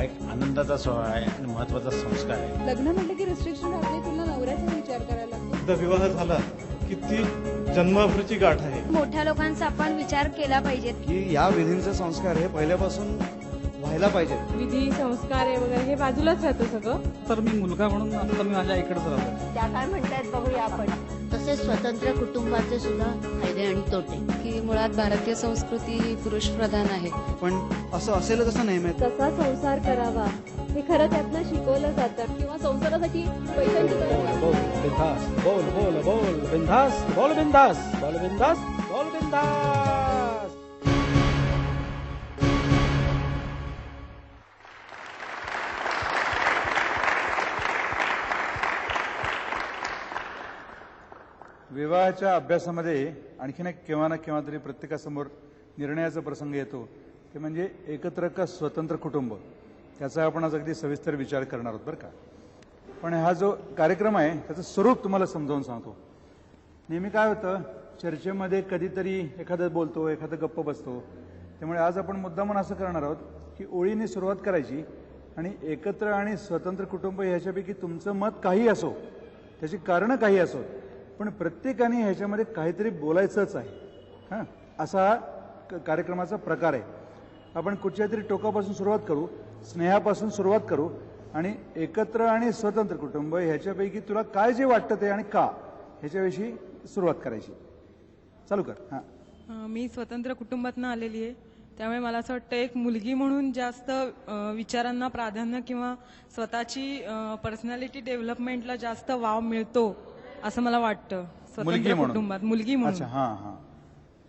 हा एक आनंदाचा सोहळा आहे आणि महत्त्वाचा संस्कार आहे. लग्न म्हटलं की रिस्ट्रिक्शन आपले तुला नवऱ्याचा विचार करायला लागतो. एकदा विवाह झाला की ती जन्माभरची गाठ आहे. मोठ्या लोकांचा आपण विचार केला पाहिजे. की या विधींचे संस्कार हे पहिल्यापासून व्हायला पाहिजेत विधी संस्कार आहे वगैरे हे बाजूलाच राहतं सगळं. तर मी मुलगा म्हणून आता मी माझ्या आईकडेच राहतो त्या काय म्हणतायत बघूया आपण. तसेच स्वतंत्र कुटुंबाचे सुद्धा फायदे आणि तोटे. की मुळात भारतीय संस्कृती ही पुरुष प्रधान आहे. पण असं असेलच असं नेहमी कसा संसार करावा. हे खरं त्यातनं शिकवलं जातं. किंवा संसारासाठी पैशांची गरज नाही. बोल बिंदास. बोल बोल बोल बिंदास. बोल बिंदास. बोल बिंदास. बोल बिंदास. विवाहाच्या अभ्यासामध्ये आणखीन एक केव्हा ना केव्हा तरी प्रत्येकासमोर निर्णयाचा प्रसंग येतो. ते म्हणजे एकत्र का स्वतंत्र कुटुंब? त्याचा आपण आज अगदी सविस्तर विचार करणार आहोत बरं का? पण हा जो कार्यक्रम आहे त्याचं स्वरूप तुम्हाला समजावून सांगतो. नेहमी काय होतं चर्चेमध्ये कधीतरी एखादं बोलतो एखादं गप्प बसतो. त्यामुळे आज आपण मुद्दामून असं करणार आहोत की ओळीने सुरुवात करायची आणि एकत्र आणि स्वतंत्र कुटुंब ह्याच्यापैकी तुमचं मत काही असो त्याची कारणं काही असो पण प्रत्येकाने ह्याच्यामध्ये काहीतरी बोलायचंच आहे. हां? असा हा क- कार्यक्रमाचा प्रकार आहे. आपण कुठच्या तरी टोकापासून सुरुवात करू स्नेहापासून सुरुवात करू आणि एकत्र आणि स्वतंत्र कुटुंब ह्याच्यापैकी तुला काय जे वाटतं ते आणि का ह्याच्याविषयी सुरुवात करायची. चालू कर. हां. मी स्वतंत्र कुटुंबातनं आलेली आहे. त्यामुळे मला असं वाटतं एक मुलगी म्हणून जास्त विचारांना प्राधान्य किंवा स्वतःची पर्सनॅलिटी डेव्हलपमेंटला जास्त वाव मिळतो. असं मला वाटतं. मुलगी स्वतंत्र म्हणून. कुटुंबात मुलगी म्हणून. हां हां.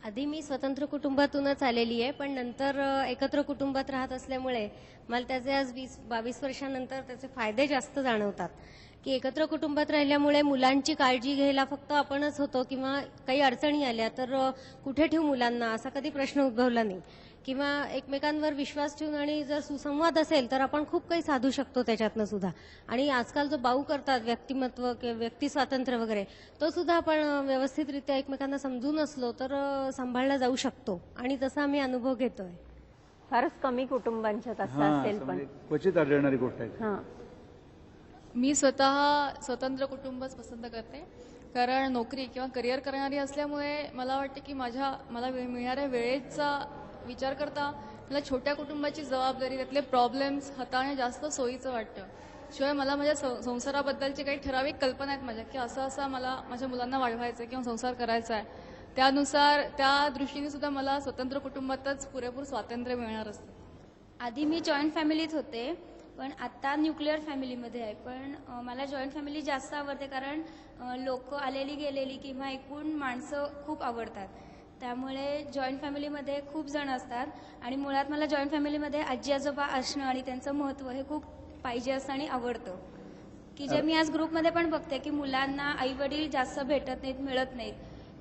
आधी मी स्वतंत्र कुटुंबातूनच आलेली आहे पण नंतर अ, एकत्र कुटुंबात राहत असल्यामुळे मला त्याचे आज वीस बावीस वर्षानंतर त्याचे फायदे जास्त जाणवतात. की एकत्र कुटुंबात राहिल्यामुळे मुलांची काळजी घ्यायला फक्त आपणच होतो किंवा काही अडचणी आल्या तर अ, कुठे ठेवू मुलांना? असा कधी प्रश्न उद्भवला नाही. किंवा एकमेकांवर विश्वास ठेवून आणि जर सुसंवाद असेल तर आपण खूप काही साधू शकतो त्याच्यातनं सुद्धा. आणि आजकाल जो बाऊ करतात व्यक्तिमत्व किंवा व्यक्ती स्वातंत्र्य वगैरे तो सुद्धा आपण व्यवस्थितरित्या एकमेकांना समजून असलो तर सांभाळला जाऊ शकतो. आणि तसा आम्ही अनुभव घेतोय. फारच कमी कुटुंबांच्यात असं असेल असं पण. क्वचित आढळणारी गोष्ट आहे. हां. मी स्वतः स्वतंत्र कुटुंबच पसंत करते. कारण नोकरी किंवा करिअर करणारी असल्यामुळे मला वाटते की माझ्या मला वे- मिळणाऱ्या वेळेचा विचार करता मला छोट्या कुटुंबाची जबाबदारी त्यातले प्रॉब्लेम्स हाताळणे जास्त सोयीचं वाटतं. शिवाय मला माझ्या सं- संसाराबद्दलची काही ठराविक कल्पना आहेत माझ्या की असं असं मला माझ्या मुलांना वाढवायचं आहे किंवा संसार करायचा आहे त्यानुसार त्या दृष्टीने सुद्धा मला स्वतंत्र कुटुंबातच पुरेपूर स्वातंत्र्य मिळणार असतं. आधी मी जॉईंट फॅमिलीत होते पण आता न्यूक्लिअर फॅमिलीमध्ये आहे. पण मला जॉईंट फॅमिली जास्त आवडते कारण लोक आलेली गेलेली किंवा एकूण माणसं खूप आवडतात. त्यामुळे जॉईंट फॅमिलीमध्ये खूप जण असतात. आणि मुळात मला जॉईंट फॅमिलीमध्ये आजी आजोबा असणं आणि त्यांचं महत्त्व हे खूप पाहिजे असतं आणि आवडतं. की जे मी आज ग्रुपमध्ये पण बघते की मुलांना आई वडील जास्त भेटत नाहीत मिळत नाहीत.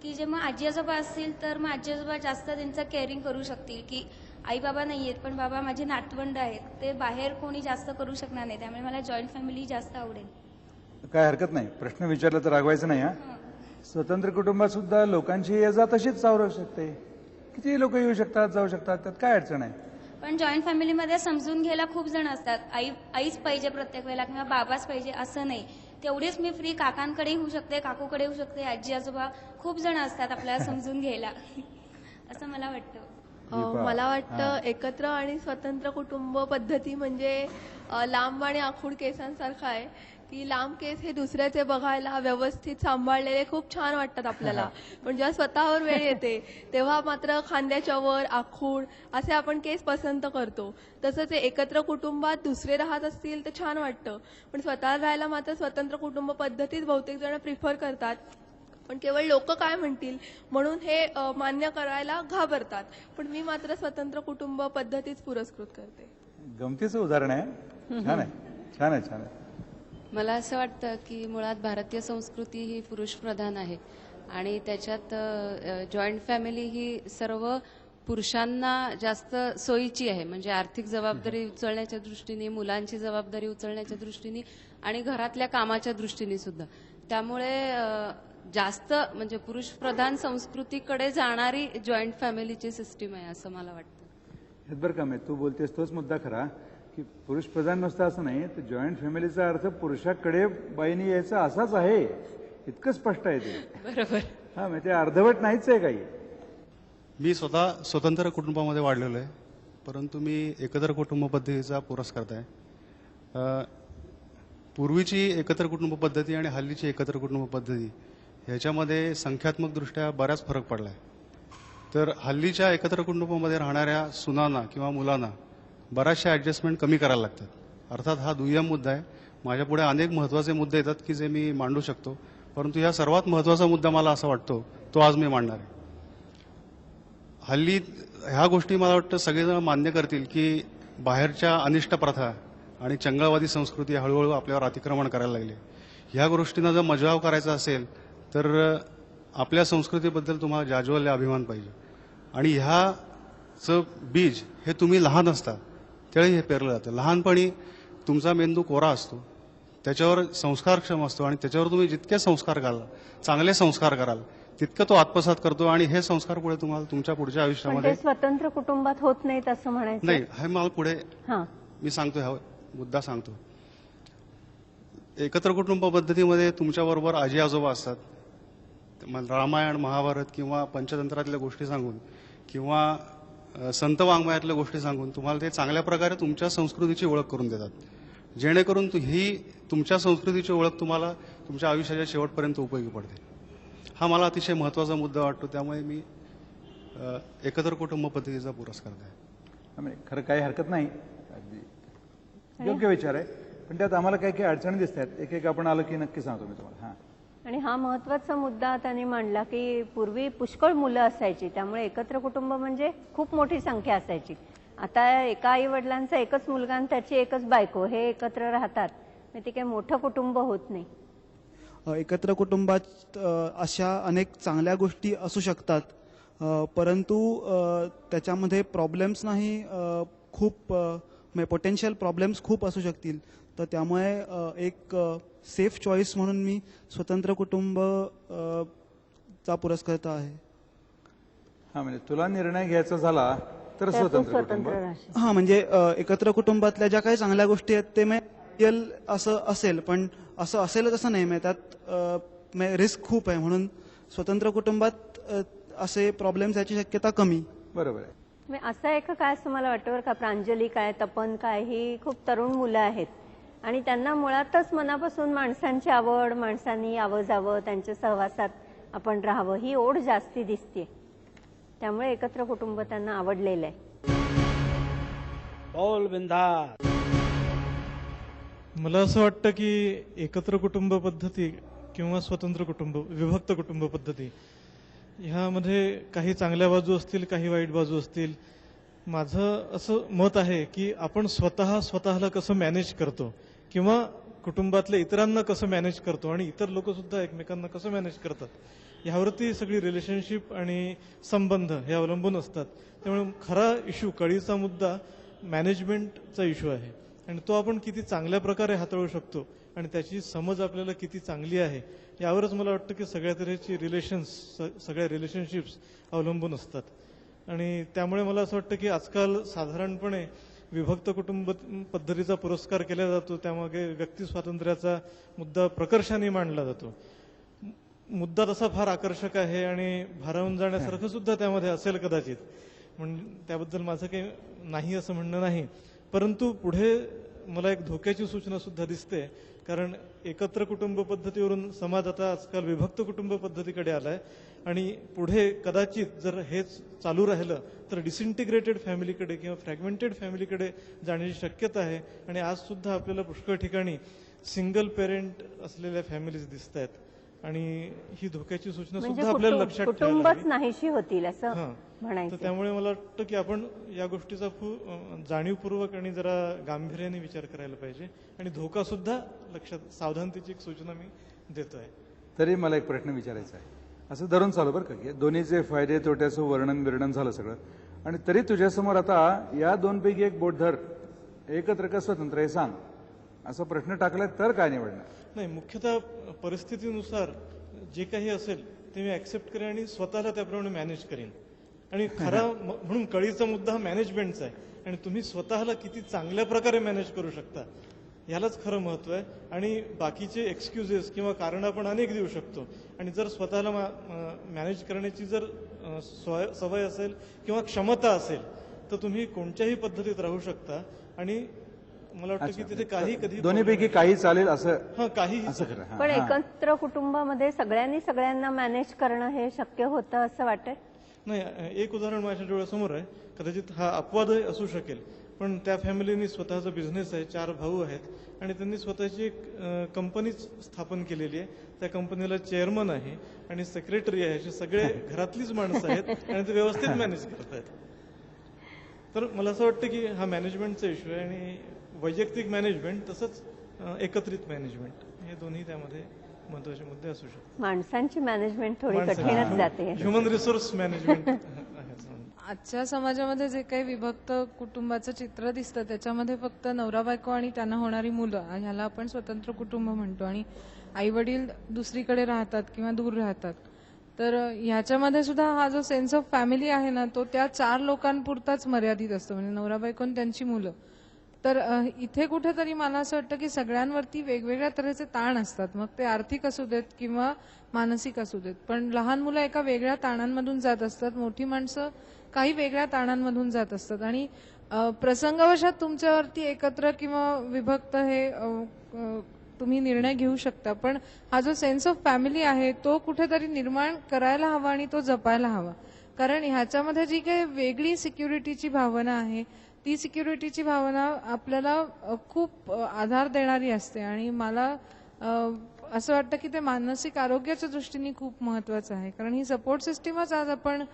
की जे मग आजी आजोबा असतील तर मग आजी आजोबा जास्त त्यांचं केअरिंग करू शकतील की आई बाबा नाही आहेत पण बाबा माझे नातवंड आहेत ते बाहेर कोणी जास्त करू शकणार नाही त्यामुळे मला जॉईंट फॅमिली जास्त आवडेल. काय हरकत नाही. प्रश्न विचारला तर रागवायचं नाही हा. स्वतंत्र कुटुंबात सुद्धा लोकांची ये जा तशीच सावरू शकते. किती लोक येऊ शकतात जाऊ शकतात त्यात काय अडचण आहे? पण जॉईंट फॅमिलीमध्ये समजून घ्यायला खूप जण असतात. आई आईच पाहिजे प्रत्येक वेळेला किंवा बाबाच पाहिजे असं नाही. तेवढीच मी फ्री काकांकडे होऊ शकते काकूकडे होऊ शकते आजी आजोबा खूप जण असतात आपल्याला समजून घ्यायला. असं मला वाटतं. मला हां. वाटतं एकत्र आणि स्वतंत्र कुटुंब पद्धती म्हणजे लांब आणि आखूड केसांसारखं आहे. की लांब केस हे दुसऱ्याचे बघायला व्यवस्थित सांभाळलेले खूप छान वाटतात आपल्याला. पण जेव्हा स्वतःवर वेळ येते तेव्हा मात्र खांद्याच्या वर आखूड असे आपण केस पसंत करतो. तसंच एकत्र कुटुंबात दुसरे राहत असतील तर छान वाटतं. पण स्वतः राहायला मात्र स्वतंत्र कुटुंब पद्धतीच बहुतेक जण प्रिफर करतात. पण केवळ लोक काय म्हणतील म्हणून हे मान्य करायला घाबरतात. पण मी मात्र स्वतंत्र कुटुंब पद्धतीच पुरस्कृत करते. गमतीचं उदाहरण आहे. छान आहे. छान आहे छान आहे. मला असं वाटतं की मुळात भारतीय संस्कृती ही पुरुष प्रधान आहे. आणि त्याच्यात जॉईंट फॅमिली ही सर्व पुरुषांना जास्त सोयीची आहे. म्हणजे आर्थिक जबाबदारी उचलण्याच्या दृष्टीने मुलांची जबाबदारी उचलण्याच्या दृष्टीने आणि घरातल्या कामाच्या दृष्टीने सुद्धा. त्यामुळे जास्त म्हणजे पुरुष प्रधान संस्कृतीकडे जाणारी जॉईंट फॅमिलीची सिस्टीम आहे असं मला वाटतं. बरं का मी तू बोलतेस तोच मुद्दा खरा. की पुरुष प्रधान नुसतं असं नाही तर जॉईंट फॅमिलीचा अर्थ पुरुषाकडे बाईने यायचा असाच आहे. इतकं स्पष्ट आहे ते. बरोबर. हा म्हणजे ते अर्धवट नाहीच आहे काही. मी स्वतः स्वतंत्र कुटुंबामध्ये वाढलेलो आहे परंतु मी एकत्र कुटुंब पद्धतीचा पुरस्कार आहे. अ, पूर्वीची एकत्र कुटुंब पद्धती आणि हल्लीची एकत्र कुटुंब पद्धती ह्याच्यामध्ये संख्यात्मकदृष्ट्या बराच फरक पडला आहे तर हल्लीच्या एकत्र कुटुंबामध्ये राहणाऱ्या सुनांना किंवा मुलांना बऱ्याचशा ॲडजस्टमेंट कमी करायला लागतात. अर्थात हा दुय्यम मुद्दा आहे. माझ्यापुढे अनेक महत्त्वाचे मुद्दे येतात की जे मी मांडू शकतो. परंतु या सर्वात महत्त्वाचा मुद्दा मला असा वाटतो तो आज मी मांडणार आहे. हल्ली ह्या गोष्टी मला वाटतं सगळेजण मान्य करतील की बाहेरच्या अनिष्ट प्रथा आणि चंगळवादी संस्कृती हळूहळू आपल्यावर अतिक्रमण करायला लागली ह्या गोष्टींना जर मजाव करायचा असेल तर आपल्या संस्कृतीबद्दल तुम्हाला जाज्वल्य अभिमान पाहिजे. आणि ह्याचं बीज हे तुम्ही लहान असता. त्यावेळी हे पेरलं जातं. लहानपणी तुमचा मेंदू कोरा असतो. त्याच्यावर संस्कारक्षम असतो आणि त्याच्यावर तुम्ही जितके संस्कार कराल चांगले संस्कार कराल तितकं तो आत्मसात करतो आणि हे संस्कार पुढे तुम्हाला तुमच्या पुढच्या आयुष्यामध्ये स्वतंत्र कुटुंबात होत नाहीत असं म्हणायचं. नाही हे मला पुढे हा. मी सांगतो हा मुद्दा सांगतो. एकत्र कुटुंब पद्धतीमध्ये तुमच्याबरोबर आजी आजोबा असतात. रामायण महाभारत किंवा पंचतंत्रातल्या गोष्टी सांगून किंवा संत वाङ्मयातल्या गोष्टी सांगून तुम्हाला ते चांगल्या प्रकारे तुमच्या संस्कृतीची ओळख करून देतात. जेणेकरून तु- ही तुमच्या संस्कृतीची ओळख तुम्हाला तुमच्या आयुष्याच्या शेवटपर्यंत उपयोगी पडते. हा मला अतिशय महत्त्वाचा मुद्दा वाटतो. त्यामुळे मी एकत्र कुटुंब पद्धतीचा पुरस्कार आहे म्हणजे खरं काही हरकत नाही. अगदी योग्य विचार आहे. पण त्यात आम्हाला काही काही अडचणी दिसतात. एक एक आपण आलं की नक्की सांगतो मी तुम्हाला. हां. आणि हा महत्त्वाचा मुद्दा त्यांनी मांडला की पूर्वी पुष्कळ मुलं असायची त्यामुळे एकत्र कुटुंब म्हणजे खूप मोठी संख्या असायची. आता एका आई वडिलांचा एकच मुलगा आणि त्याची एकच बायको हे एकत्र राहतात. ते काही मोठं कुटुंब होत नाही. एकत्र कुटुंबात अशा अनेक चांगल्या गोष्टी असू शकतात. परंतु त्याच्यामध्ये प्रॉब्लेम्स नाही खूप पोटेन्शियल प्रॉब्लेम्स म्हणजे खूप असू शकतील. तर त्यामुळे एक सेफ चॉईस म्हणून मी स्वतंत्र कुटुंब अ, चा पुरस्कर्ता आहे. हां म्हणजे तुला निर्णय घ्यायचा झाला तर स्वतंत्र कुटुंब. हा म्हणजे अ, एकत्र कुटुंबातल्या ज्या काही चांगल्या गोष्टी आहेत ते रिअल असं असेल पण असं असेलच असं नाही म्हणजे त्यात रिस्क खूप आहे. म्हणून स्वतंत्र कुटुंबात अ, असे प्रॉब्लेम्स याची शक्यता कमी. बरोबर आहे. म्हणजे असं आहे का? काय असं मला वाटतं बरं का? प्रांजली काय तपन काय ही खूप तरुण मुलं आहेत. आणि त्यांना मुळातच मनापासून माणसांची आवड माणसांनी यावं जावं त्यांच्या सहवासात आपण राहावं ही ओढ जास्ती दिसते त्यामुळे एकत्र कुटुंब त्यांना आवडलेलं आहे. मला असं वाटतं की एकत्र कुटुंब पद्धती किंवा स्वतंत्र कुटुंब विभक्त कुटुंब पद्धती ह्यामध्ये काही चांगल्या बाजू असतील काही वाईट बाजू असतील. माझं असं मत आहे की आपण स्वतः स्वतःला कसं मॅनेज करतो? किंवा कुटुंबातल्या इतरांना कसं मॅनेज करतो आणि इतर लोक सुद्धा एकमेकांना कसं मॅनेज करतात ह्यावरती सगळी रिलेशनशिप आणि संबंध हे अवलंबून असतात. त्यामुळे खरा इश्यू कळीचा मुद्दा मॅनेजमेंटचा इश्यू आहे. आणि तो आपण किती चांगल्या प्रकारे हाताळू शकतो आणि त्याची समज आपल्याला किती चांगली आहे यावरच मला वाटतं की सगळ्या तऱ्हेची रिलेशन्स सगळ्या रिलेशनशिप्स अवलंबून असतात. आणि त्यामुळे मला असं वाटतं की आजकाल साधारणपणे विभक्त कुटुंब पद्धतीचा पुरस्कार केला जातो त्यामागे व्यक्ती स्वातंत्र्याचा मुद्दा प्रकर्षाने मांडला जातो. मुद्दा तसा फार आकर्षक आहे आणि भारावून जाण्यासारखं सुद्धा त्यामध्ये असेल कदाचित. म्हणजे त्याबद्दल माझं काही नाही असं म्हणणं नाही. परंतु पुढे मला एक धोक्याची सूचना सुद्धा दिसते कारण एकत्र कुटुंब पद्धतीवरून समाज आता आजकाल विभक्त कुटुंब पद्धतीकडे आलाय. आणि पुढे कदाचित जर हेच चालू राहिलं तर डिसइंटिग्रेटेड फॅमिलीकडे किंवा फ्रॅगमेंटेड फॅमिलीकडे जाण्याची शक्यता आहे. आणि आज सुद्धा आपल्याला पुष्कळ ठिकाणी सिंगल पेरेंट असलेल्या फॅमिलीज दिसत आहेत आणि ही धोक्याची सूचना म्हणजे सुद्धा आपल्याला लक्षात ठेवायला. नाहीशी होतील असं हां. तर म्हणायचं त्यामुळे मला वाटतं की आपण या गोष्टीचा अं, जाणीवपूर्वक आणि जरा गांभीर्याने विचार करायला पाहिजे. आणि धोका सुद्धा लक्षात सावधानतेची एक सूचना मी देतोय. तरी मला एक प्रश्न विचारायचा आहे. असं धरून चालू बरं का. की दोन्हीचे फायदे तोट्याचं वर्णन बिर्णन झालं सगळं. आणि तरी तुझ्यासमोर आता या दोनपैकी एक बोट धर एकत्र का स्वतंत्र हे सांग. असा प्रश्न टाकलाय तर काय निवडणार? नाही मुख्यतः परिस्थितीनुसार जे काही असेल ते मी ऍक्सेप्ट करेन आणि स्वतःला त्याप्रमाणे मॅनेज करेन. आणि खरा म्हणून कळीचा मुद्दा हा मॅनेजमेंटचा आहे. आणि तुम्ही स्वतःला किती चांगल्या प्रकारे मॅनेज करू शकता ह्यालाच खरं महत्त्व आहे. आणि बाकीचे एक्सक्युजेस किंवा कारण आपण अनेक देऊ शकतो. आणि जर स्वतःला मॅनेज करण्याची जर स्वय- सवय असेल किंवा क्षमता असेल तर तुम्ही कोणत्याही पद्धतीत राहू शकता. आणि मला वाटतं की तिथे काही कधी दोन्हीपैकी काही चालेल असं हा काही हा, पण. एकत्र कुटुंबामध्ये सगळ्यांनी सगळ्यांना मॅनेज करणं हे शक्य होतं असं वाटत नाही एक उदाहरण माझ्या डोळ्यासमोर आहे. कदाचित हा अपवादही असू शकेल. पण त्या फॅमिलीनी स्वतःचा बिझनेस आहे चार भाऊ आहेत. आणि त्यांनी स्वतःची एक कंपनीच स्थापन केलेली आहे. त्या कंपनीला चेअरमन आहे आणि सेक्रेटरी आहे. अशी सगळे घरातलीच माणसं आहेत आणि ते व्यवस्थित मॅनेज करत आहेत तर मला असं वाटतं की हा मॅनेजमेंटचा इश्यू आहे आणि वैयक्तिक मॅनेजमेंट तसंच एकत्रित मॅनेजमेंट हे दोन्ही त्यामध्ये महत्त्वाचे मुद्दे असू शकतात. माणसांची मॅनेजमेंट थोडी कठीणच जाते. ह्युमन रिसोर्स मॅनेजमेंट आजच्या समाजामध्ये जे काही विभक्त कुटुंबाचं चित्र दिसतं त्याच्यामध्ये फक्त नवरा बायको आणि त्यांना होणारी मुलं ह्याला आपण स्वतंत्र कुटुंब म्हणतो. आणि आई वडील दुसरीकडे राहतात किंवा दूर राहतात. तर ह्याच्यामध्ये सुद्धा हा जो सेन्स ऑफ फॅमिली आहे ना तो त्या चार लोकांपुरताच मर्यादित असतो. म्हणजे नवरा बायको आणि त्यांची मुलं. तर इथे कुठेतरी मला असं वाटतं की सगळ्यांवरती वेगवेगळ्या तऱ्हेचे ताण असतात. मग ते आर्थिक असू देत किंवा मानसिक असू देत. पण लहान मुलं एका वेगळ्या ताणांमधून जात असतात. मोठी माणसं काही वेगळ्या ताणांमधून जात असतात. आणि प्रसंगावशात तुमच्यावरती एकत्र किंवा विभक्त हे तुम्ही निर्णय घेऊ शकता. पण हा जो सेन्स ऑफ फॅमिली आहे तो कुठेतरी निर्माण करायला हवा आणि तो जपायला हवा. कारण ह्याच्यामध्ये जी काही वेगळी सिक्युरिटीची भावना आहे ती सिक्युरिटीची भावना आपल्याला खूप आधार देणारी असते. आणि मला असं वाटतं की ते मानसिक आरोग्याच्या दृष्टीने खूप महत्वाचं आहे. कारण ही सपोर्ट सिस्टीमच आज आपण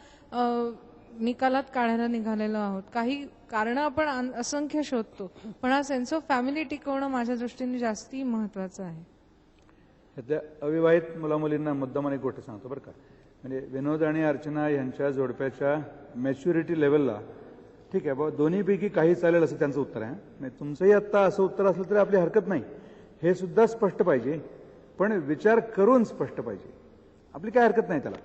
निकालात काढायला निघालेलो आहोत. काही कारण आपण अन- असंख्य शोधतो पण हा सेन्स ऑफ फॅमिली टिकवणं माझ्या दृष्टीने जास्ती महत्वाचं आहे. सध्या अविवाहित मुलामुलींना मुद्दाम एक गोष्ट सांगतो बरं का. म्हणजे विनोद आणि अर्चना यांच्या जोडप्याच्या मॅच्युरिटी लेवलला ठीक आहे बाबा दोन्हीपैकी काही चालेल असं त्यांचं उत्तर आहे म्हणजे तुमचंही आत्ता असं उत्तर असलं तरी आपली हरकत नाही. हे सुद्धा स्पष्ट पाहिजे पण विचार करून स्पष्ट पाहिजे. आपली काय हरकत नाही त्याला?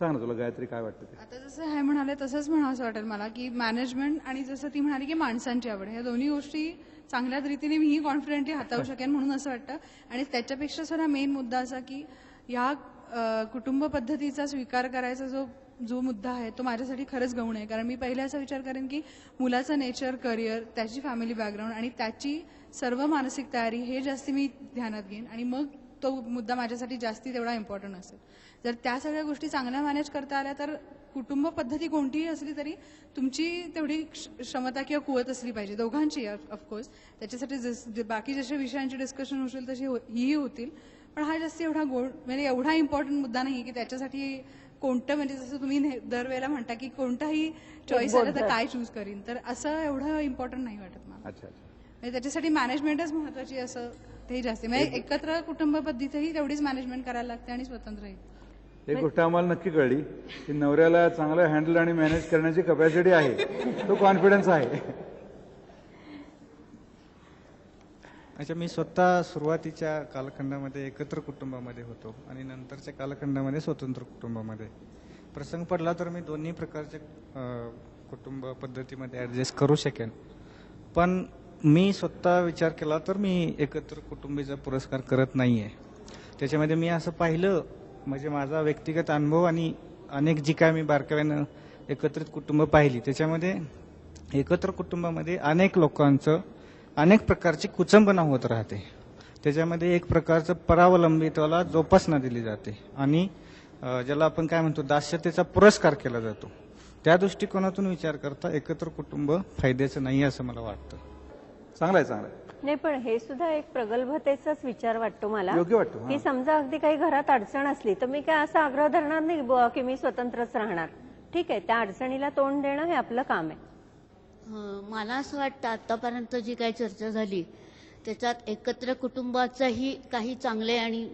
सांग ना तुला गायत्री काय वाटतं ते. आता जसं हे म्हणाले तसंच म्हणावं असं वाटेल मला की मॅनेजमेंट आणि जसं ती म्हणाली की माणसांची आवड ह्या दोन्ही गोष्टी चांगल्या रीतीने मीही कॉन्फिडेंटली हाताळू शकेन म्हणून असं वाटतं. आणि त्याच्यापेक्षा सुद्धा मेन मुद्दा असा की या अ, कुटुंब पद्धतीचा स्वीकार करायचा जो जो मुद्दा आहे तो माझ्यासाठी खरंच गौण आहे. कारण मी पहिले असा विचार करेन की मुलाचं नेचर करिअर त्याची फॅमिली बॅकग्राऊंड आणि त्याची सर्व मानसिक तयारी हे जास्ती मी ध्यानात घेईन आणि मग तो मुद्दा माझ्यासाठी जास्ती तेवढा इम्पॉर्टंट असेल. जर त्या सगळ्या गोष्टी चांगल्या मॅनेज करता आल्या तर कुटुंब पद्धती कोणतीही असली तरी तुमची तेवढी क्ष- क्षमता किंवा कुवत असली पाहिजे दोघांची ऑफकोर्स त्याच्यासाठी बाकी जसे विषयांची डिस्कशन होतील तशी हो- हीही होतील. पण हा जास्त एवढा गोड म्हणजे एवढा इम्पॉर्टंट मुद्दा नाही की त्याच्यासाठी कोणतं म्हणजे जसं तुम्ही दरवेळेला म्हणता की कोणताही चॉईस आला तर. काय चूज करीन? तर असं एवढं इम्पॉर्टंट नाही वाटत मला. म्हणजे त्याच्यासाठी मॅनेजमेंटच महत्वाची असं तेही जास्त. म्हणजे एकत्र कुटुंब पद्धतीही तेवढीच मॅनेजमेंट करायला लागते आणि स्वतंत्रही एक गोष्ट आम्हाला नक्की कळली की नवऱ्याला चांगलं हँडल आणि मॅनेज करण्याची कपॅसिटी आहे तो कॉन्फिडन्स आहे. अच्छा मी स्वतः सुरुवातीच्या कालखंडामध्ये एकत्र कुटुंबामध्ये होतो आणि नंतरच्या कालखंडामध्ये स्वतंत्र कुटुंबामध्ये. प्रसंग पडला तर मी दोन्ही प्रकारच्या कुटुंब पद्धतीमध्ये ॲडजस्ट करू शकेन. पण मी स्वतः विचार केला तर मी एकत्र कुटुंबीचा पुरस्कार करत नाही आहे त्याच्यामध्ये मी असं पाहिलं म्हणजे माझा व्यक्तिगत अनुभव आणि अनेक जी काय मी बारकाव्यानं एकत्रित कुटुंब पाहिली त्याच्यामध्ये एकत्र कुटुंबामध्ये अनेक लोकांचं अनेक प्रकारची कुचंबना होत राहते. त्याच्यामध्ये एक प्रकारचं परावलंबित्वाला जोपासना दिली जाते आणि ज्याला आपण काय म्हणतो दास्यतेचा पुरस्कार केला जातो. त्या दृष्टिकोनातून विचार करता एकत्र कुटुंब फायद्याचं नाही असं मला वाटतं. चांगलं आहे चांगलं आहे नाही पण हे सुद्धा एक प्रगल्भतेचाच विचार वाटतो मला. योग्य वाटतो, हा. की समजा अगदी काही घरात अडचण असली तर मी काय असा आग्रह धरणार नाही बुवा की मी स्वतंत्रच राहणार. ठीक आहे त्या अडचणीला तोंड देणं हे आपलं काम आहे. मला असं वाटतं आतापर्यंत जी काही चर्चा झाली त्याच्यात एकत्र कुटुंबाचाही काही चांगले आणि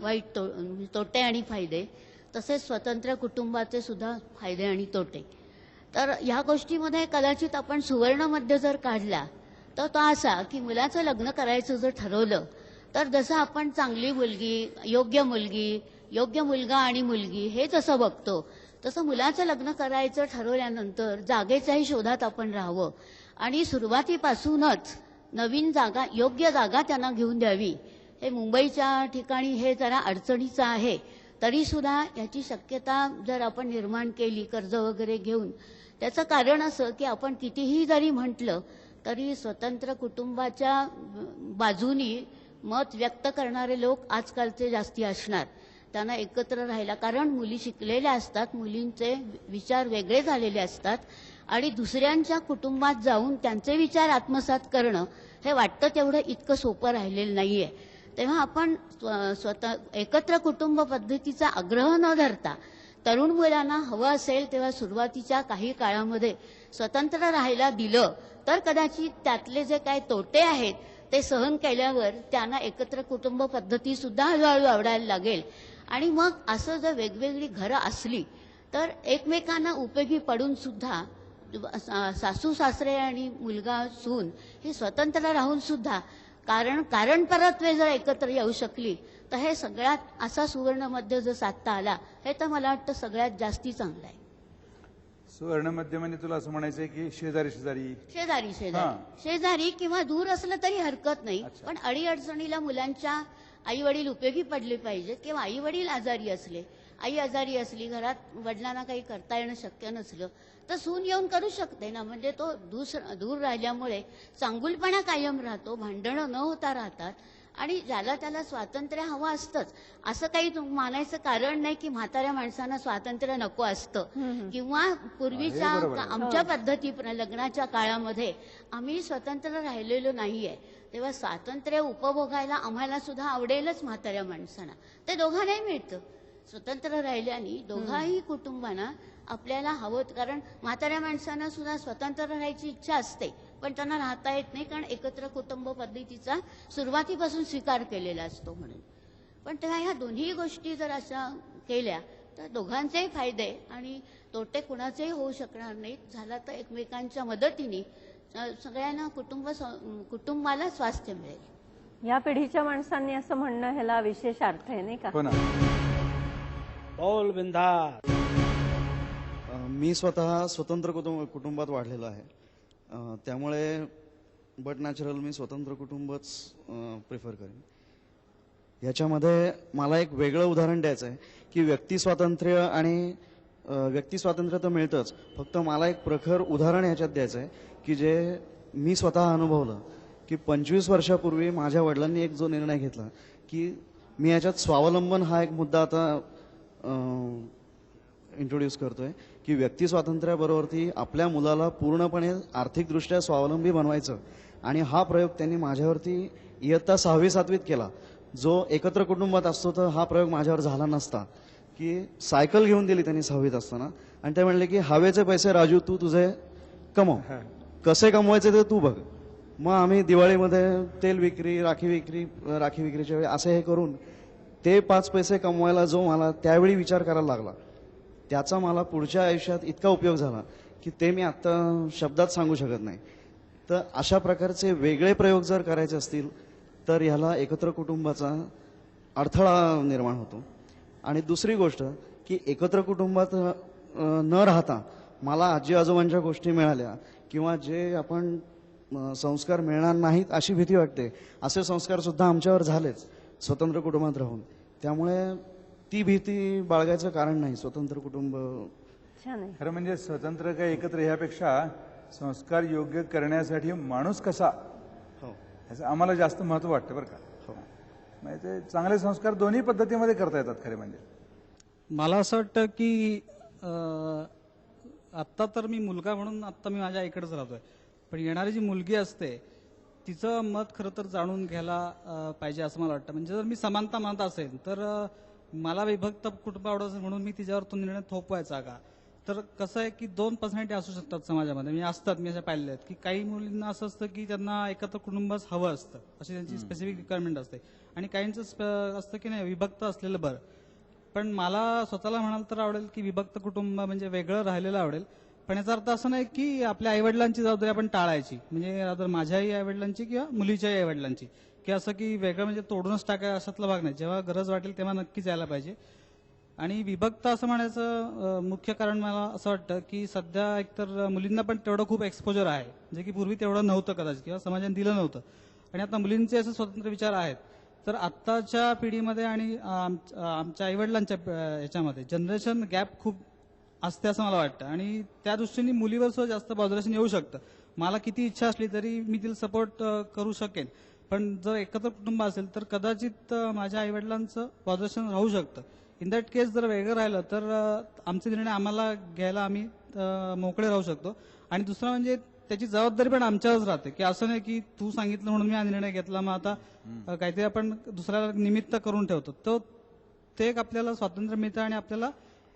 वाईट तो तोटे आणि फायदे तसेच स्वतंत्र कुटुंबाचे सुद्धा फायदे आणि तोटे. तर ह्या गोष्टीमध्ये कदाचित आपण सुवर्णमध्य जर काढला तर तो असा की मुलाचं लग्न करायचं जर ठरवलं तर जसं आपण चांगली मुलगी योग्य मुलगी योग्य मुलगा आणि मुलगी हे जसं बघतो. तसं मुलाचं लग्न करायचं ठरवल्यानंतर जागेच्याही शोधात आपण राहावं. आणि सुरुवातीपासूनच नवीन जागा योग्य जागा त्यांना घेऊन द्यावी. हे मुंबईच्या ठिकाणी हे जरा अडचणीचं आहे. तरी सुद्धा याची शक्यता जर आपण निर्माण केली कर्ज वगैरे घेऊन त्याचं कारण असं की आपण कितीही जरी म्हटलं तरी स्वतंत्र कुटुंबाच्या बाजूनी मत व्यक्त करणारे लोक आजकालचे जास्ती असणार. त्यांना एकत्र राहायला कारण मुली शिकलेल्या असतात मुलींचे विचार वेगळे झालेले असतात आणि दुसऱ्यांच्या कुटुंबात जाऊन त्यांचे विचार आत्मसात करणं हे वाटतं तेवढं इतकं सोपं राहिलेलं नाहीये. तेव्हा आपण स्व- स्वतः एकत्र कुटुंब पद्धतीचा आग्रह न धरता तरुण मुलांना हवं असेल तेव्हा सुरुवातीच्या काही काळामध्ये स्वतंत्र राहायला दिलं तर कदाचित त्यातले जे काही तोटे आहेत ते सहन केल्यावर त्यांना एकत्र कुटुंब पद्धती सुद्धा हळूहळू आवडायला लागेल. आणि मग असं जर वेगवेगळी घरं असली तर एकमेकांना उपयोगी पडून सुद्धा सासू सासरे आणि मुलगा सून हे स्वतंत्र राहून सुद्धा कारण कारण परत्वे जर एकत्र येऊ शकली तर हे सगळ्यात असा सुवर्णमध्य जर साधता आला हे तर मला वाटतं सगळ्यात जास्ती चांगलं आहे. सुवर्ण म्हणजे तुला असं म्हणायचंय की शेजारी शेजारी. शेजारी हा. शेजारी शेजारी किंवा दूर असलं तरी हरकत नाही. पण अडीअडचणीला मुलांच्या आई वडील उपयोगी पडले पाहिजेत किंवा आई वडील आजारी असले. आई आजारी असली घरात वडिलांना काही करता येणं शक्य नसलं तर सून येऊन करू शकते ना. म्हणजे तो दूर राहिल्यामुळे चांगुलपणा कायम राहतो भांडणं न होता राहतात. आणि ज्याला त्याला स्वातंत्र्य हवं असतंच. असं काही तुम- मानायचं कारण नाही की म्हाताऱ्या माणसांना स्वातंत्र्य नको असतं. किंवा पूर्वीच्या. आमच्या पद्धती लग्नाच्या काळामध्ये आम्ही स्वतंत्र राहिलेलो नाहीये. तेव्हा स्वातंत्र्य उपभोगायला आम्हाला सुद्धा आवडेलच म्हाताऱ्या माणसांना. ते दोघांनाही मिळतं. स्वतंत्र राहिल्याने दोघाही कुटुंबांना आपल्याला हवं कारण म्हाताऱ्या माणसांना सुद्धा स्वतंत्र राहायची इच्छा असते पण त्यांना राहता येत नाही कारण एकत्र कुटुंब पद्धतीचा सुरुवातीपासून स्वीकार केलेला असतो म्हणून. पण तेव्हा ह्या दोन्ही गोष्टी जर अशा केल्या तर दोघांचेही फायदे आणि तोटे कुणाचेही होऊ शकणार नाहीत. झाला तर एकमेकांच्या मदतीने सगळ्यांना कुटुंब स- कुटुंबाला स्वास्थ्य मिळेल. या पिढीच्या माणसांनी असं म्हणणं ह्याला विशेष अर्थ आहे नाही का? हो बोल बिंदास. मी स्वतः स्वतंत्र कुटुंब कुटुंबात वाढलेलो आहे. त्यामुळे बट नॅचरल मी स्वतंत्र कुटुंबच प्रिफर करेन. याच्यामध्ये मला एक वेगळं उदाहरण द्यायचं आहे की व्यक्ती स्वातंत्र्य आणि व्यक्ती स्वातंत्र्य तर मिळतंच फक्त मला एक प्रखर उदाहरण याच्यात द्यायचं आहे की जे मी स्वतः अनुभवलं की पंचवीस वर्षापूर्वी माझ्या वडिलांनी एक जो निर्णय घेतला की मी याच्यात स्वावलंबन हा एक मुद्दा आता इंट्रोड्यूस करतोय की व्यक्ती स्वातंत्र्याबरोबरती आपल्या मुलाला पूर्णपणे आर्थिकदृष्ट्या स्वावलंबी बनवायचं. आणि हा प्रयोग त्यांनी माझ्यावरती इयत्ता सहावी सातवीत केला. जो एकत्र कुटुंबात असतो तर हा प्रयोग माझ्यावर झाला नसता. की सायकल घेऊन दिली त्यांनी सहावीत असताना. आणि ते म्हणले की हवेचे पैसे राजू तू तुझे कमव. कसे कमवायचे ते तू बघ. मग आम्ही दिवाळीमध्ये तेल विक्री राखी विक्री राखी विक्रीच्या वेळी असे हे करून ते पाच पैसे कमवायला जो मला त्यावेळी विचार करायला लागला त्याचा मला पुढच्या आयुष्यात इतका उपयोग झाला की ते मी आत्ता शब्दात सांगू शकत नाही. तर अशा प्रकारचे वेगळे प्रयोग जर करायचे असतील तर ह्याला एकत्र कुटुंबाचा अडथळा निर्माण होतो. आणि दुसरी गोष्ट की एकत्र कुटुंबात न राहता मला आजी आजोबांच्या गोष्टी मिळाल्या किंवा जे आपण संस्कार मिळणार नाहीत अशी भीती वाटते असे संस्कार सुद्धा आमच्यावर झालेच. स्वतंत्र कुटुंबात राहून. त्यामुळे ती भीती बाळगायचं कारण नाही स्वतंत्र कुटुंब. छान आहे. खरं म्हणजे स्वतंत्र काय एकत्र ह्यापेक्षा संस्कार योग्य करण्यासाठी माणूस कसा? याचं आम्हाला जास्त महत्त्व वाटतं बरं का? म्हणजे ते चांगले संस्कार दोन्ही पद्धतीमध्ये करता येतात खरे म्हणजे. मला असं वाटतं की अं, आत्ता तर मी मुलगा म्हणून आत्ता मी माझ्या आईकडेच राहतोय. पण येणारी जी मुलगी असते तिचं मत खरं तर जाणून घ्यायला पाहिजे असं मला वाटतं. म्हणजे जर मी समानता मानत असेल तर मला विभक्त कुटुंब आवडत असेल म्हणून मी तिच्यावर तो निर्णय थोपवायचा का? तर कसं आहे की दोन पर्सनॅलिटी असू शकतात समाजामध्ये. म्हणजे असतात मी अशा पाहिलेल्या आहेत की काही मुलींना असं असतं की त्यांना एकत्र कुटुंबच हवं असतं. अशी त्यांची स्पेसिफिक रिक्वायरमेंट असते. आणि काहींचं असतं की नाही विभक्त असलेलं बरं. पण मला स्वतःला म्हणाल तर आवडेल की विभक्त कुटुंब म्हणजे वेगळं राहिलेलं आवडेल. पण याचा अर्थ असं नाही की आपल्या आईवडिलांची जबाबदारी आपण टाळायची. म्हणजे rather माझ्याही आईवडिलांची किंवा मुलीच्याही आईवडिलांची. की असं की वेगळं म्हणजे तोडूनच टाकाय अशातला भाग नाही. जेव्हा गरज वाटेल तेव्हा नक्कीच यायला पाहिजे. आणि विभक्त असं म्हणायचं मुख्य कारण मला असं वाटतं की सध्या एकतर मुलींना पण तेवढं खूप एक्सपोजर आहे. जे की पूर्वी तेवढं नव्हतं कदाचित किंवा समाजाने दिलं नव्हतं. आणि आता मुलींचे असे स्वतंत्र विचार आहेत. तर आत्ताच्या पिढीमध्ये आणि आमच्या आईवडिलांच्या याच्यामध्ये जनरेशन गॅप खूप असते असं मला वाटतं. आणि त्या दृष्टीने मुलीवर सुद्धा जास्त बाजूलाशन येऊ शकतं. मला किती इच्छा असली तरी मी तिला सपोर्ट करू शकेन. पण जर एकत्र कुटुंब असेल तर कदाचित माझ्या आईवडिलांचं बाजूलाशन राहू शकतं. इन दॅट केस जर वेगळं राहिलं तर आमचे निर्णय आम्हाला घ्यायला आम्ही मोकळे राहू शकतो. आणि दुसरं म्हणजे त्याची जबाबदारी पण आमच्यावरच राहते. की असं नाही की तू सांगितलं म्हणून मी हा निर्णय घेतला मग आता काहीतरी आपण दुसऱ्याला निमित्त करून ठेवतो. तो ते एक आपल्याला स्वातंत्र्य मिळतं आणि आपल्याला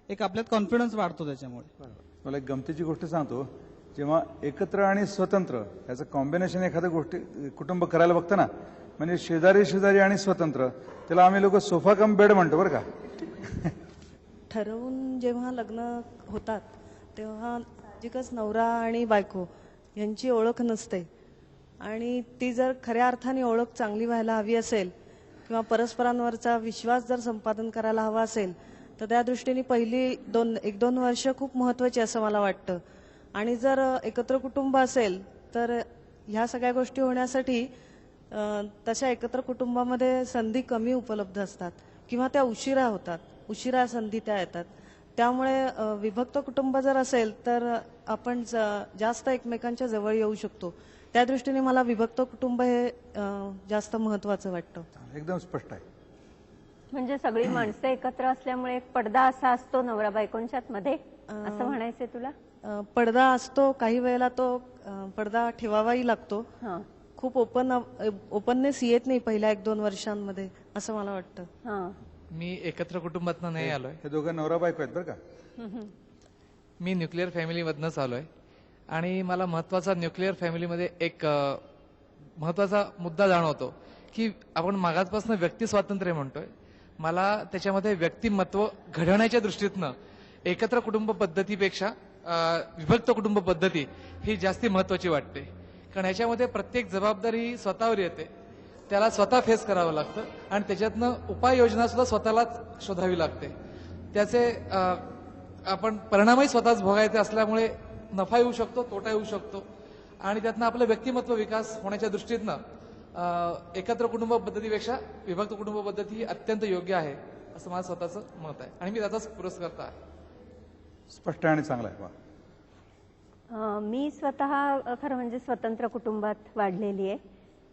एक आपल्यात कॉन्फिडन्स वाढतो त्याच्यामुळे. मला एक गमतीची गोष्ट सांगतो. जेव्हा एकत्र आणि स्वतंत्र याचं कॉम्बिनेशन एखाद्या गोष्टी कुटुंब करायला बघतं ना म्हणजे शेजारी शेजारी आणि स्वतंत्र त्याला आम्ही लोक सोफा कम बेड म्हणतो बरं का. ठरवून जेव्हा लग्न होतात तेव्हा साहजिकच नवरा आणि बायको यांची ओळख नसते. आणि ती जर खऱ्या अर्थाने ओळख चांगली व्हायला हवी असेल किंवा परस्परांवरचा विश्वास जर संपादन करायला हवा असेल तर त्या दृष्टीने पहिली दोन एक दोन वर्ष खूप महत्वाची असं मला वाटतं. आणि जर एकत्र कुटुंब असेल तर ह्या सगळ्या गोष्टी होण्यासाठी तशा एकत्र कुटुंबामध्ये संधी कमी उपलब्ध असतात. किंवा त्या उशिरा होतात उशिरा संधी त्या येतात. त्यामुळे विभक्त कुटुंब जर असेल तर आपण जास्त एकमेकांच्या जवळ येऊ शकतो. त्या दृष्टीने मला विभक्त कुटुंब हे जास्त महत्वाचं वाटतं. एकदम स्पष्ट आहे. म्हणजे सगळी माणसं एकत्र असल्यामुळे एक पडदा असा असतो नवरा बायकोंच्यात मध्ये? असं म्हणायचंय तुला? पडदा असतो काही वेळेला तो पडदा ठेवावाही लागतो. खूप ओपन ओपननेस येत नाही पहिल्या एक दोन वर्षांमध्ये असं मला वाटतं. मी एकत्र कुटुंबातनं नाही आलोय. हे दोघं नवरा बायको आहेत बरं का? मी न्यूक्लिअर फॅमिलीमधनंच आलोय. आणि मला महत्त्वाचा न्यूक्लिअर फॅमिलीमध्ये एक महत्त्वाचा मुद्दा जाणवतो की आपण मागासपासून व्यक्ती स्वातंत्र्य म्हणतोय. मला त्याच्यामध्ये व्यक्तिमत्व घडवण्याच्या दृष्टीतनं एकत्र कुटुंब पद्धतीपेक्षा विभक्त कुटुंब पद्धती ही जास्ती महत्वाची वाटते. कारण याच्यामध्ये प्रत्येक जबाबदारी स्वतःवर येते. त्याला स्वतः फेस करावं लागतं आणि त्याच्यातनं उपाययोजना सुद्धा स्वतःलाच शोधावी लागते. त्याचे आपण परिणामही स्वतःच भोगायचे असल्यामुळे नफा येऊ शकतो तोटा येऊ शकतो. आणि त्यातनं आपलं व्यक्तिमत्व विकास होण्याच्या दृष्टीतनं एकत्र कुटुंब पद्धतीपेक्षा विभक्त कुटुंब पद्धती ही अत्यंत योग्य आहे असं माझं स्वतःचं मत आहे. आणि मी त्याचाच पुरस्कर्ता आहे. स्पष्ट आहे आणि चांगला आहे. मी स्वतः खरं म्हणजे स्वतंत्र कुटुंबात वाढलेली आहे.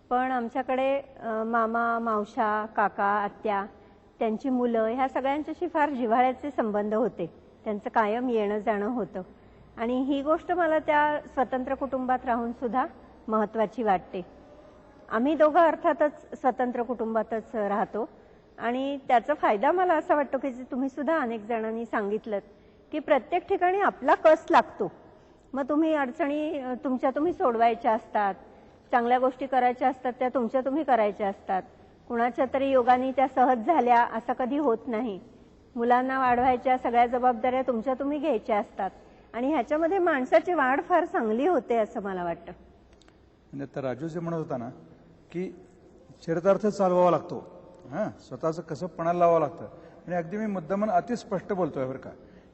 पण आमच्याकडे मामा मावशा काका आत्या त्यांची मुलं ह्या सगळ्यांच्याशी फार जिव्हाळ्याचे संबंध होते. त्यांचं कायम येणं जाणं होतं. आणि ही गोष्ट मला त्या स्वतंत्र कुटुंबात राहून सुद्धा महत्वाची वाटते. आम्ही दोघं अर्थातच स्वतंत्र कुटुंबातच राहतो. आणि त्याचा फायदा मला असा वाटतो की तुम्ही सुद्धा अनेक जणांनी सांगितलं की प्रत्येक ठिकाणी आपला कस लागतो. मग तुम्ही अडचणी तुमच्या तुम्ही सोडवायच्या असतात. चांगल्या गोष्टी करायच्या असतात त्या तुमच्या तुम्ही करायच्या असतात. कुणाच्या तरी योगाने त्या सहज झाल्या असं कधी होत नाही. मुलांना वाढवायच्या सगळ्या जबाबदाऱ्या तुमच्या तुम्ही घ्यायच्या असतात. आणि ह्याच्यामध्ये माणसाची वाढ फार चांगली होते असं मला वाटतं. आता राजू जे म्हणत होता ना की चरितार्थ चालवावा लागतो. हां स्वतःचं कसं पणाला लावावं लागतं. आणि अगदी मी मुद्दामन अति स्पष्ट बोलतोय बरं का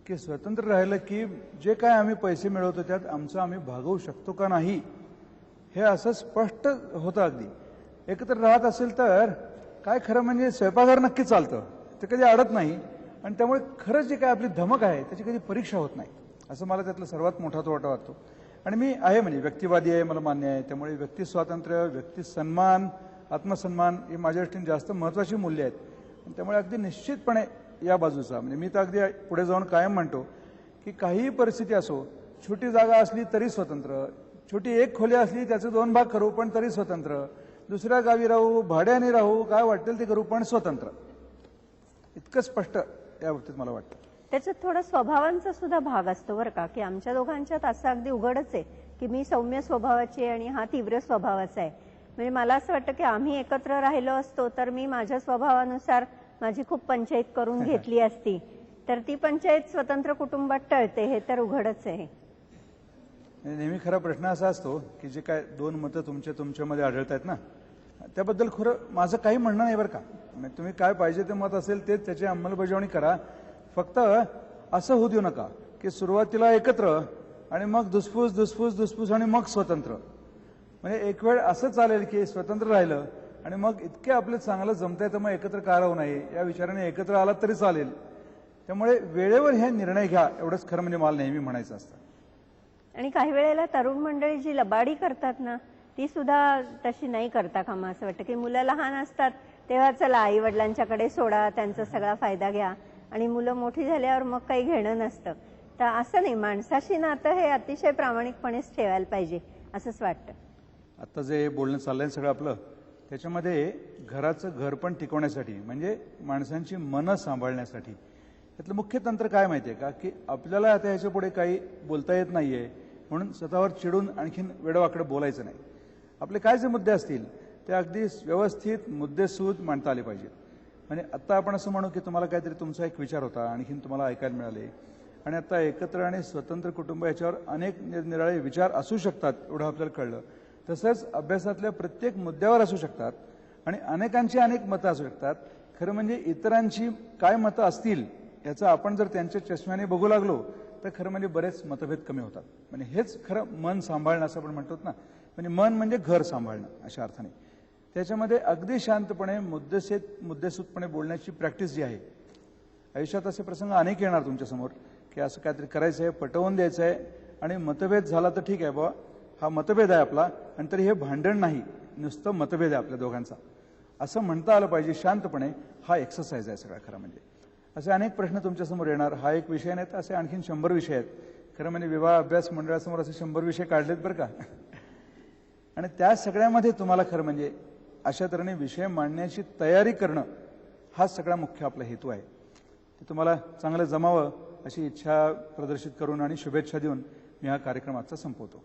की स्वतंत्र राहिलं की जे काय आम्ही पैसे मिळवतो त्यात आमचं आम्ही भागवू शकतो का नाही हे असं स्पष्ट होतं अगदी. एकत्र राहत असेल तर काय खरं म्हणजे स्वयंपाकघर नक्की चालतं ते कधी अडत नाही आणि त्यामुळे खरंच जी काय आपली धमक आहे त्याची कधी परीक्षा होत नाही असं मला त्यातला सर्वात मोठा तोटा वाटतो. आणि मी आहे म्हणजे व्यक्तिवादी आहे मला मान्य आहे. त्यामुळे व्यक्ती स्वातंत्र्य व्यक्ती सन्मान आत्मसन्मान ही माझ्या दृष्टीने जास्त महत्वाची मूल्य आहेत. त्यामुळे अगदी निश्चितपणे या बाजूचा म्हणजे मी तर अगदी पुढे जाऊन कायम म्हणतो की काहीही परिस्थिती असो छोटी जागा असली तरी स्वतंत्र छोटी एक खोली असली त्याचे दोन भाग करू पण तरी स्वतंत्र दुसऱ्या गावी राहू भाड्याने राहू काय वाटेल ते करू पण स्वतंत्र. इतकं स्पष्ट या बाबतीत मला वाटतं. त्याच्यात थोडा स्वभावांचा सुद्धा भाग असतो बरं का की आमच्या दोघांच्यात असं अगदी उघडच आहे की मी सौम्य स्वभावाची आहे आणि हा तीव्र स्वभावाचा आहे. म्हणजे मला असं वाटतं की आम्ही एकत्र राहिलो असतो तर मी माझ्या स्वभावानुसार माझी खूप पंचायत करून घेतली असती. तर ती पंचायत स्वतंत्र कुटुंबात टळते हे तर उघडच आहे. नेहमी खरा प्रश्न असा असतो की जे काय दोन मतं तुमच्या तुमच्यामध्ये आढळत आहेत ना त्याबद्दल खरं माझं काही म्हणणं नाही बरं का. म्हणजे तुम्ही काय पाहिजे ते मत असेल तेच त्याची अंमलबजावणी करा. फक्त असं होऊ देऊ नका की सुरुवातीला एकत्र आणि मग धुसफूस धुसफूस धुसफूस आणि मग स्वतंत्र. म्हणजे एक वेळ असं चालेल की स्वतंत्र राहिलं आणि मग इतके आपले चांगलं जमतंय तर मग एकत्र का राहू नये? या विचाराने एकत्र आलात तरी चालेल. त्यामुळे वेळेवर हे निर्णय घ्या एवढंच खरं म्हणजे मला नेहमी म्हणायचं असतं. आणि काही वेळेला तरुण मंडळी जी लबाडी करतात ना ती सुद्धा तशी नाही करता कामा असं वाटतं. की मुलं लहान असतात तेव्हा चला आई वडिलांच्याकडे सोडा त्यांचा सगळा फायदा घ्या. आणि मुलं मोठी झाल्यावर मग काही घेणं नसतं. तर असं नाही माणसाशी नातं हे अतिशय प्रामाणिकपणेच ठेवायला पाहिजे असंच वाटतं. आता जे बोलणं चाललंय सगळं आपलं त्याच्यामध्ये घराचं घर पण टिकवण्यासाठी म्हणजे माणसांची मनं सांभाळण्यासाठी त्यातलं मुख्य तंत्र काय माहितीये का? की आपल्याला आता ह्याच्या पुढे काही बोलता येत नाहीये म्हणून स्वतःवर चिडून आणखीन वेडवाकडे बोलायचं नाही. आपले काय जे मुद्दे असतील ते अगदी व्यवस्थित मुद्देसूद मांडता आले पाहिजेत. म्हणजे आत्ता आपण असं म्हणू की तुम्हाला काहीतरी तुमचा एक विचार होता आणखीन तुम्हाला ऐकायला मिळाले. आणि आता एकत्र आणि स्वतंत्र कुटुंब याच्यावर अनेक निरनिराळे विचार असू शकतात एवढं आपल्याला कळलं. तसंच अभ्यासातल्या प्रत्येक मुद्द्यावर असू शकतात आणि अनेकांची अनेक मतं असू शकतात. खरं म्हणजे इतरांची काय मतं असतील याचं आपण जर त्यांच्या चष्म्याने बघू लागलो तर खरं म्हणजे बरेच मतभेद कमी होतात. म्हणजे हेच खरं मन सांभाळणं असं आपण म्हणतो ना. म्हणजे मन म्हणजे घर सांभाळणं अशा अर्थाने. त्याच्यामध्ये अगदी शांतपणे मुद्देसेत मुद्देसूदपणे बोलण्याची प्रॅक्टिस जी आहे आयुष्यात असे प्रसंग अनेक येणार तुमच्यासमोर की असं काहीतरी करायचं आहे पटवून द्यायचं आहे आणि मतभेद झाला तर ठीक आहे बाबा हा मतभेद आहे आपला आणि तरी हे भांडण नाही नुसतं मतभेद आहे आपल्या दोघांचा. असं म्हणता आलं पाहिजे शांतपणे हा एक्सरसाइज आहे सगळा खरं म्हणजे. असे अनेक प्रश्न तुमच्यासमोर येणार हा एक विषय नाही तर असे आणखीन शंभर विषय आहेत. खरं म्हणजे विवाह अभ्यास मंडळासमोर असे शंभर विषय काढलेत बरं का. आणि त्या सगळ्यामध्ये तुम्हाला खरं म्हणजे अशा तऱ्हेने विषय मांडण्याची तयारी करणं हा सगळा मुख्य आपला हेतू आहे. ते तुम्हाला चांगलं जमावं अशी इच्छा प्रदर्शित करून आणि शुभेच्छा देऊन मी हा कार्यक्रम आजचा संपवतो.